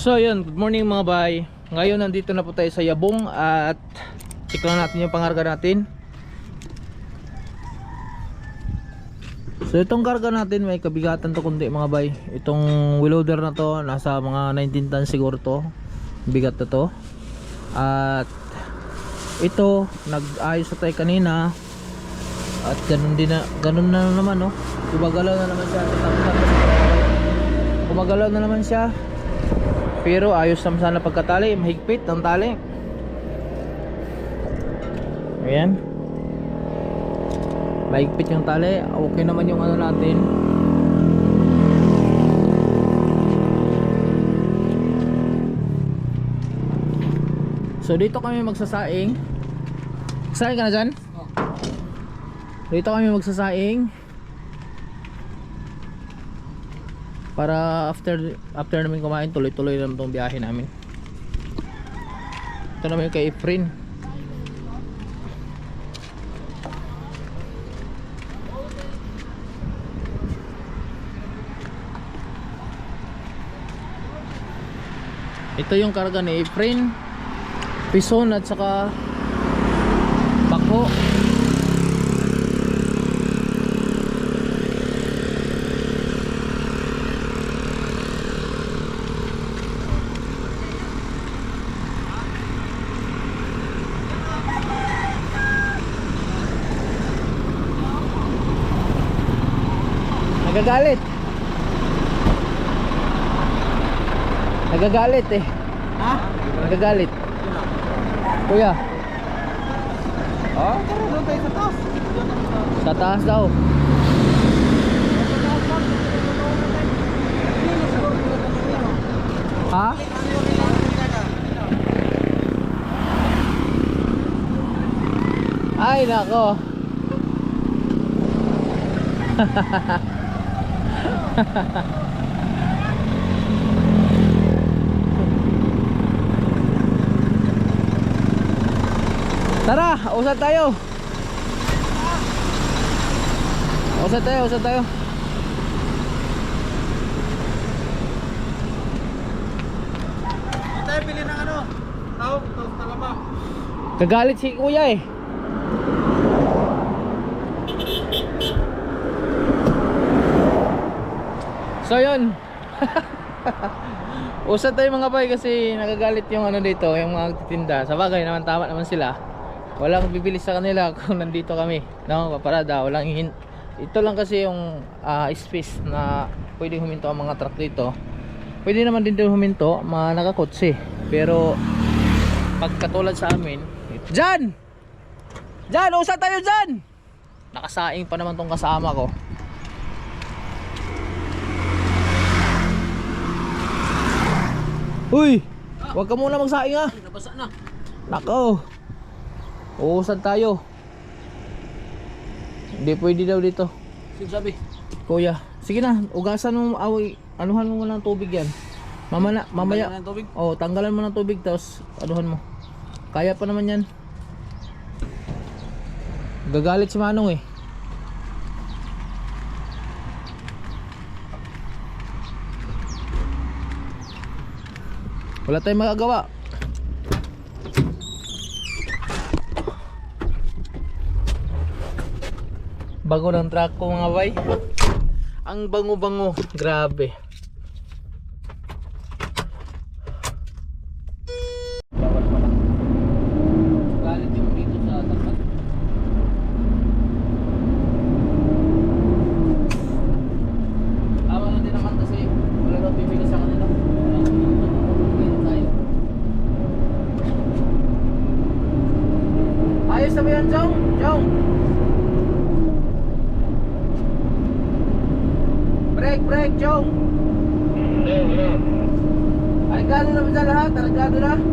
So yun, good morning mga bay. Ngayon nandito na po tayo sa Yabong At check natin yung pangarga natin. So itong karga natin may kabigatan to kundi mga bay. Itong wheel loader na to Nasa mga 19 tons siguro to. Bigat na to. At ito nag-ayos na tayo kanina. At ganun din na Ganun na naman no Gumagalaw na naman siya. Gumagalaw na naman siya pero ayos naman sana pagkatali, mahigpit ang tali. Ayan. Mahigpit yung tali. Okay naman yung ano natin. So dito kami magsasaing. Saing ka na dyan? Dito kami magsasaing. Para after after namin kumain tuloy-tuloy naman tong biyahe namin. Ito naman yung kay Efrin ito yung karga ni Efrin Pison at saka Bako Nagagalit. Nagagalit eh. Ha? Nagagalit. Kuya, Oh, doon tayo sa taas. sa taas daw. Ha? Ay, nako. Tara, usad tayo. Usad tayo, usad tayo. Tayo bili ng ano. Tao, tao, talaba. Kagalit si kuya eh. So yun. Usad tayo mga bay kasi nagagalit yung ano dito, yung mga titinda. Sa bagay naman tama naman sila. Walang bibili sa kanila kung nandito kami. No, paparada, walang hin Ito lang kasi yung ah, space na pwedeng huminto ang mga truck dito. Pwede naman din dito huminto, mga nakakotse. Pero pag katulad sa amin, Jan! Jan, usad tayo dyan! Nakasaing pa naman tong kasama ko. Uy! Huwag ka muna magsaing ah! Nabasa na. Nako! Uusad tayo. Hindi pwede daw dito. Sino sabi? Kuya, sige na, ugasan mo, awi, anuhan mo muna ng tubig yan. Mamaya, mamaya, Tanggalan ng tubig? oh, tanggalan mo ng tubig, tapos anuhan mo. Kaya pa naman yan. Gagalit si Manong eh. Wala tayong magagawa. Bago ng truck ko mga bay. Ang bango-bango. Grabe. Galit yung dito sa tapat. Tama na din naman kasi wala daw bibili sa kanila. Wala bibili tayo. Ayos na ba yan, Jong? Jong! Break, break, Jong! Arigado na ba dyan lahat?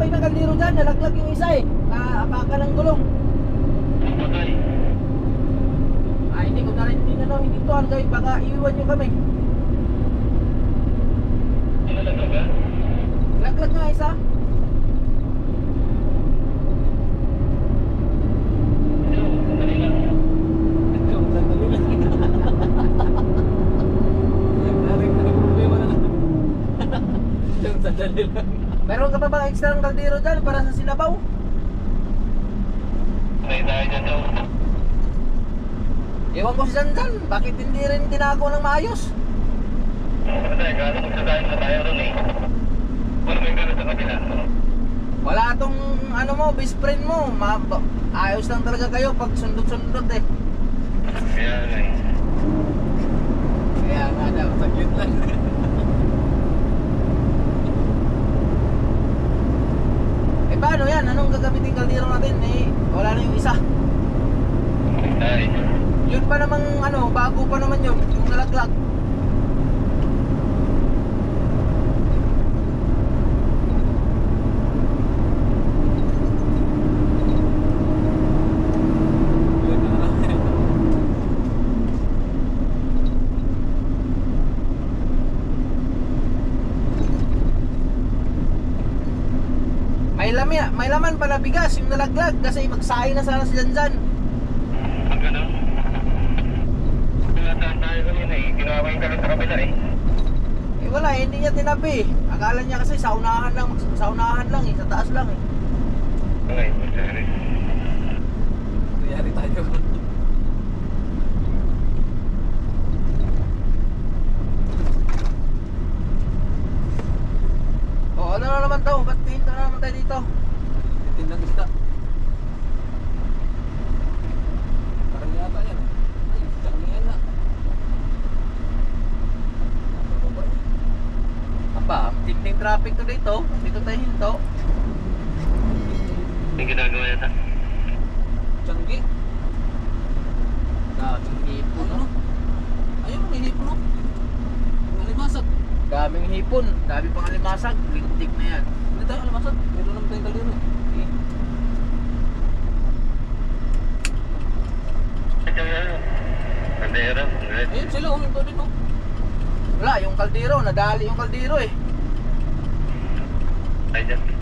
Ba yung kaldero dyan? Nalaglag yung isa eh. Kaapaka ng gulong. Ay, hindi ko na rin, hindi na no, hindi to, guys, baka iiwan nyo kami. Laglag nga isa. Sandali lang. Meron ka pa bang extra ng kaldero dyan para sa sinabaw? Ewan ko si Zanzan, bakit hindi rin tinago ng maayos? Wala tong ano mo, best friend mo. Ma ayos lang talaga kayo pag sundot-sundot eh. Kaya nga daw, saglit lang. Eh paano yan? Anong gagamitin kaldero natin? Eh, wala na yung isa. Yun pa namang ano, bago pa naman yun, yung nalaglag. May laman pala bigas yung nalaglag kasi magsahay na sana si Zanzan. Eh wala, eh, hindi niya tinabi. Akala niya kasi sa unahan lang, sa unahan lang eh, sa taas lang eh. Kayari tayo. O ano na naman daw, ba't dito na naman tayo dito? Tindang isda. Parang yata yan. Ay, isdang yan na. Aba, tingting traffic to dito. Dito tayo hinto. Tiyanggi. Daming hipon, Ano? Ayun, may hipon no? Ang alimasag. Daming hipon. Dami pang alimasag. Lintik na yan. Hindi tayo alimasag. Meron naman tayong kaldero. eh. Ayun sila, uminto din no? Wala, yung kaldero. Nadali yung kaldero eh. Kaldero natin.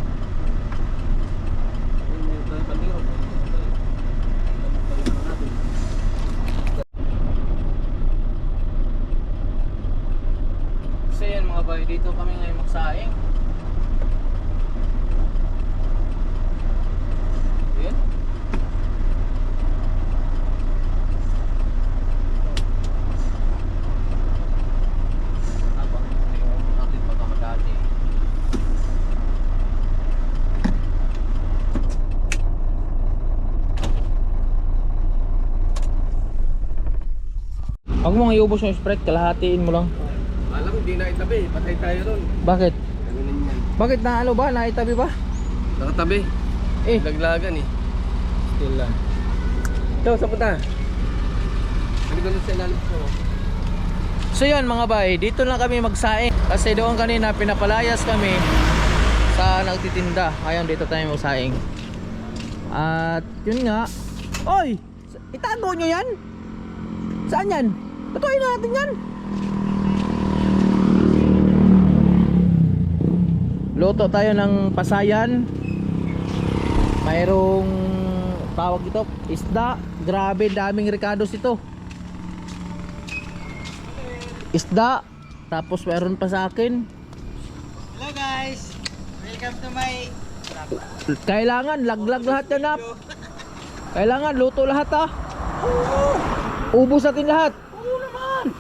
So yan mga boy, dito kami ngayon magsaing. Yun. Habang yung natin pagkamadali. Huwag mo nga iubos yung Sprite, kalahatiin mo lang. Alam, hindi na itabi. Patay tayo ron. Bakit? Ganunin yan. Bakit na ano ba? Naitabi ba? Nakatabi. Eh, Laglagan eh. still lang. Ito, sa punta. Hindi ko sa ilalim ko. So yun mga bay, dito lang kami magsaing kasi doon kanina pinapalayas kami sa nagtitinda. Ngayon dito tayo magsaing. At yun nga. Oy! Itago nyo yan? Saan yan? Patuloy na natin yan. Luto tayo ng pasayan. Mayroong tawag ito, isda. Grabe, daming ricados ito. Isda. Tapos mayroon pa sa akin. Hello guys! Welcome to my... Kailangan, laglag lahat yan up. Kailangan, luto lahat ah. Ubus natin lahat.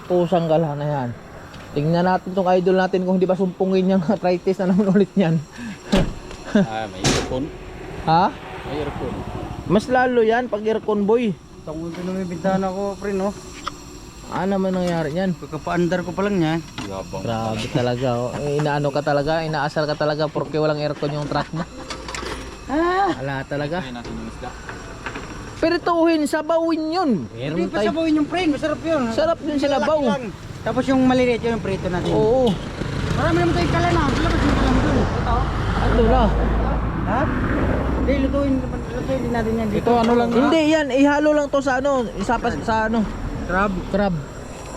Pusang gala na yan. Tingnan natin tong idol natin kung hindi ba sumpungin yung arthritis na naman ulit yan. Ah, may earphone. ha? May earphone. Mas lalo yan pag aircon boy. Tungkol ko na may bintana ko, pre, no? Ano naman nangyari yan? Kakapaandar ko pa lang yan. Yabang. Grabe talaga. Oh. Eh, Inaano ka talaga, inaasar ka talaga porque walang aircon yung truck mo. Ah, wala talaga. natin yung isda. Pirituhin, sabawin yun. Hindi Meron pa tayo. sabawin yung pre, masarap yun. Sarap din sa labaw. Lang. Tapos yung maliliit yun, yung prito natin. Oo. Marami naman tayong kalan na. Labas yung kalan doon. Ito. Ano na? Ha? Hindi, lutuin, lutuin din natin yan. Dito ano lang Hindi yan, ihalo lang to sa ano, isa pa sa ano, Crab. crab.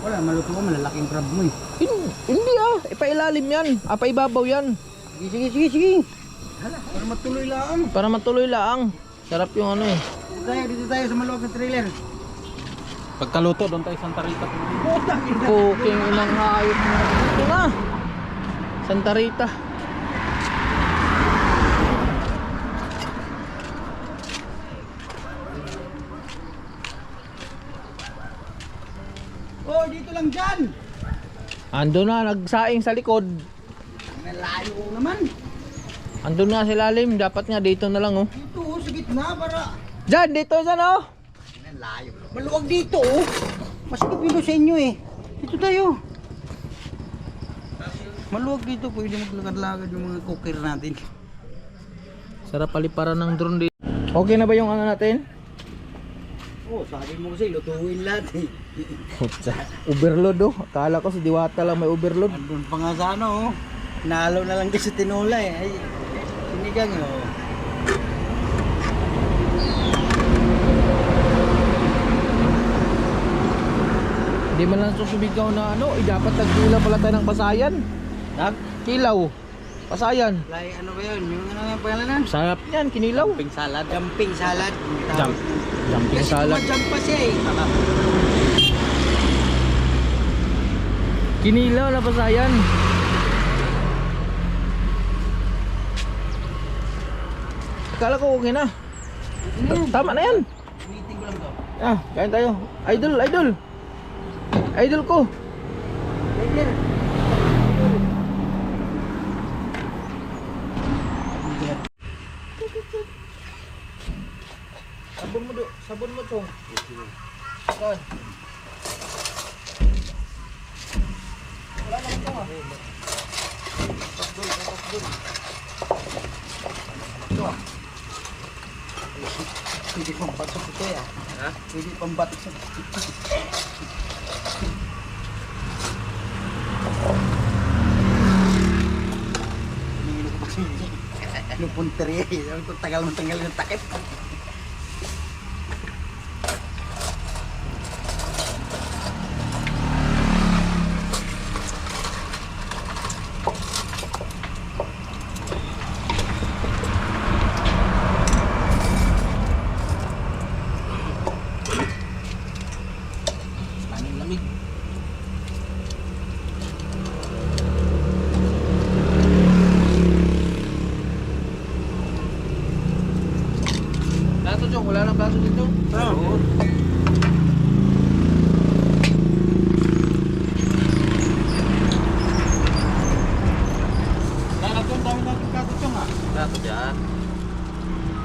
Wala, maluto ko, malalaking crab mo eh. Hin- hindi ah, ipailalim yan, ah, paibabaw yan. Sige, sige, sige, sige. Hala, para matuloy lang. Para matuloy laang. Sarap yung ano eh. Tayo, dito tayo sa maluwag na trailer. Pagkaluto, doon tayo Santa Rita. Puking inang hayop na. Ito na. Santa Rita. Oh, dito lang dyan. Ando na, nagsaing sa likod. Nalayo naman. Ando na sa lalim, dapat nga dito na lang oh. Dito, oh, sa gitna, para... Diyan, dito dyan oh. Nalayo. Maluwag dito, oh. Mas kapilo sa inyo eh. Dito tayo. Maluwag dito, pwede maglakad-lakad yung mga cooker natin. Sarap paliparan ng drone dito. Okay na ba yung ano natin? Oh, sabi mo kasi, lutuin lahat eh. Putsa. Overload oh. Akala ko si Diwata lang may overload. Andun pa nga sa ano, oh. Nalo na lang sa tinola eh. Ay, sinigang oh. Hindi man lang susubigaw na ano, eh dapat nagkila pala tayo ng pasayan. Dag? Kilaw. Pasayan. Like, ano ba yun? Yung ano nga pangalan? Sarap yan, kinilaw. Jumping salad. Jumping salad. Jump. Jumping Kasi salad. tumajump pa siya eh. Kinilaw na pasayan. Akala ko okay na. Tama na yan. Meeting ko lang to. Ah, kain tayo. Idol, idol. Idol ko. Sabon mo do, sabon mo chong. Saan? Wala naman chong ah. Pasdol, pasdol. Ito ah. Pwede pang batok ito ya. Ha? Pwede pang batok sa Hindi ko kasi Sabi ko tagal mo tanggal yung takip. Tanging lamig. Plato chong, wala nang plato dito. Oo. Kaya doon dami natin kaso chong ha. Plato dyan.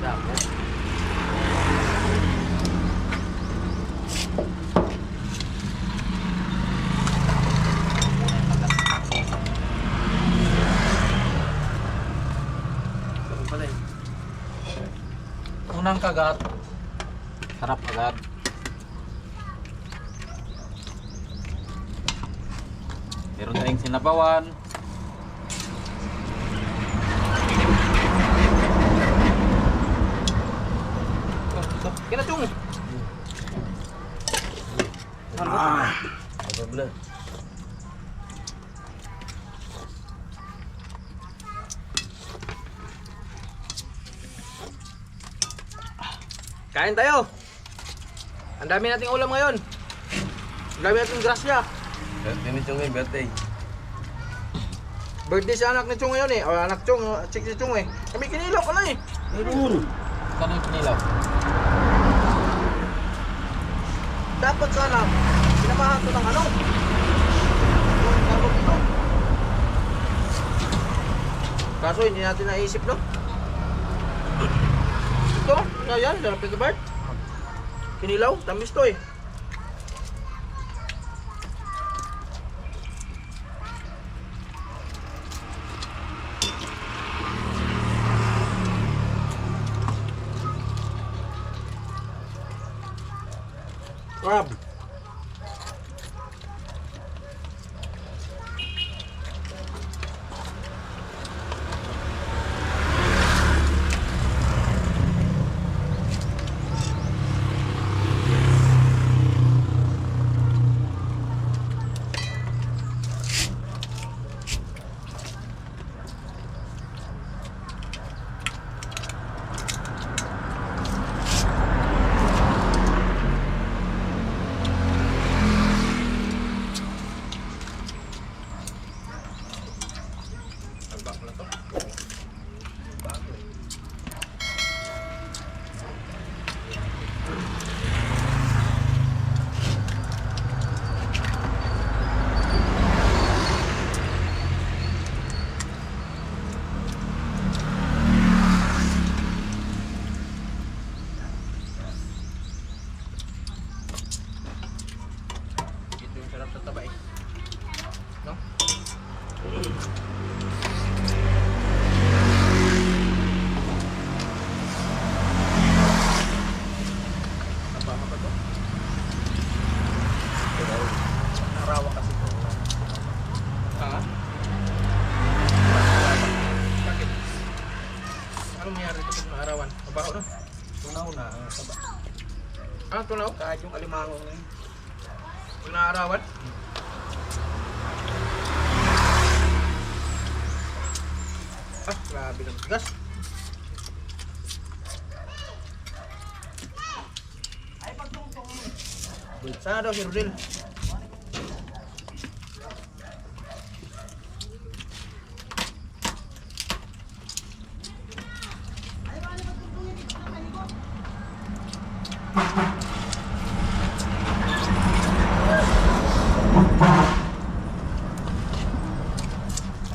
Dapat. Unang kagat. Sarap agad. Meron tayong sinabawan. Kina chong. Kain tayo. Ang dami nating ulam ngayon. Ang dami nating grasya. Birthday ni Chong eh, birthday. Birthday si anak ni Chong ngayon eh. O anak Chong, o, chick si Chong eh. Kami kinilaw ka lang eh. Meron. Yung kinilaw? Dapat sana, pinamahan ko ng ano. Kaso hindi natin naisip no. Nga yan, sarap ito Bart. Kinilaw, tamis to eh. Crab. Ito yung sarap sa taba eh. No? Taba ka ba to? Narawa kasi to. Ha? Bakit? Ano mayroon ito pag naarawan? Mabaho na? Tunaw na ang taba. Ah, tunaw? Kahit yung alimango na yun. Pag naarawan? Ah, grabe ng gas. Sana daw si Rodel.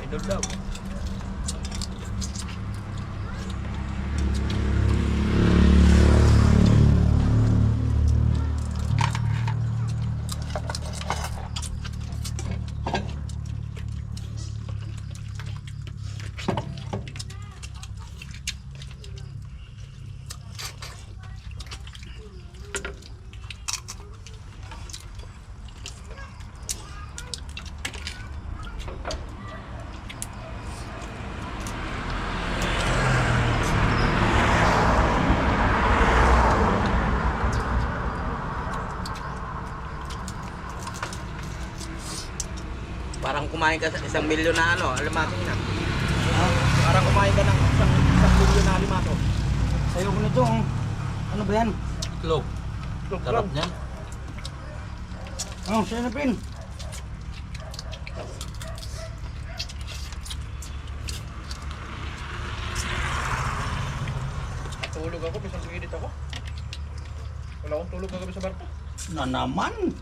Idol daw. Parang kumain ka sa isang milyon na ano, alimato na. Parang kumain ka ng isang, isang milyon na alimato. Sayo ko nito, oh. ano ba yan? Clove. Sarap niyan. Oh, sinapin. Tulog ako, bisang edit ako. Wala akong tulog kagabi sa barko. Na naman.